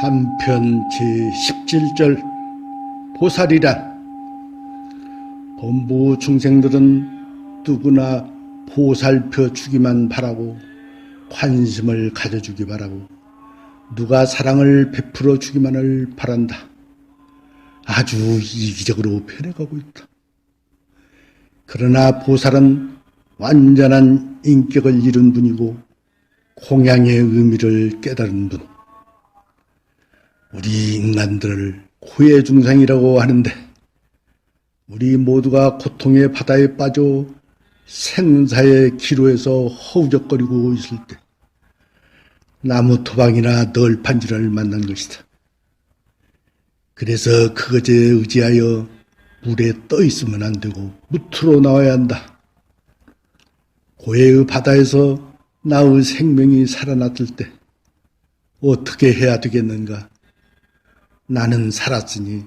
한편 제17절 보살이란 범부 중생들은 누구나 보살펴 주기만 바라고 관심을 가져주기 바라고 누가 사랑을 베풀어 주기만을 바란다. 아주 이기적으로 변해가고 있다. 그러나 보살은 완전한 인격을 이룬 분이고 공양의 의미를 깨달은 분. 우리 인간들을 고해 중상이라고 하는데 우리 모두가 고통의 바다에 빠져 생사의 기로에서 허우적거리고 있을 때 나무 토방이나 널판지를 만난 것이다. 그래서 그것에 의지하여 물에 떠 있으면 안 되고 무트로 나와야 한다. 고해의 바다에서 나의 생명이 살아났을 때 어떻게 해야 되겠는가? 나는 살았으니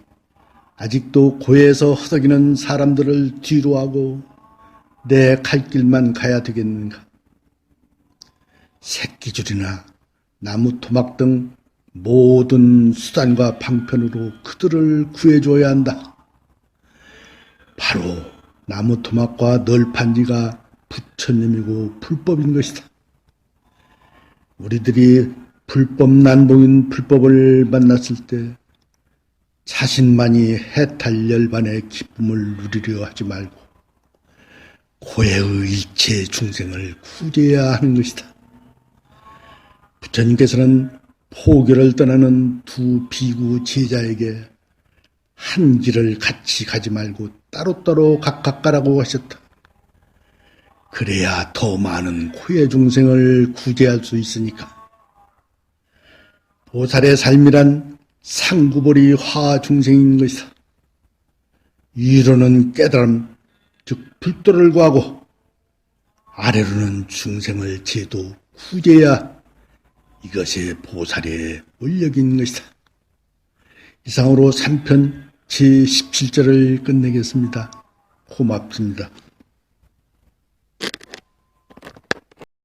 아직도 고해에서 허덕이는 사람들을 뒤로 하고 내 갈 길만 가야 되겠는가? 새끼줄이나 나무 토막 등 모든 수단과 방편으로 그들을 구해줘야 한다. 바로 나무 토막과 널판지가 부처님이고 불법인 것이다. 우리들이 불법 난봉인 불법을 만났을 때 자신만이 해탈 열반의 기쁨을 누리려 하지 말고 고해의 일체 중생을 구제해야 하는 것이다. 부처님께서는 포교를 떠나는 두 비구 제자에게 한 길을 같이 가지 말고 따로따로 각각 가라고 하셨다. 그래야 더 많은 고해 중생을 구제할 수 있으니까. 보살의 삶이란 상구벌이 화 중생인 것이다. 위로는 깨달음, 즉 불도를 구하고 아래로는 중생을 제도 구제해야 이것이 보살의 원력인 것이다. 이상으로 3편 제17절을 끝내겠습니다. 고맙습니다.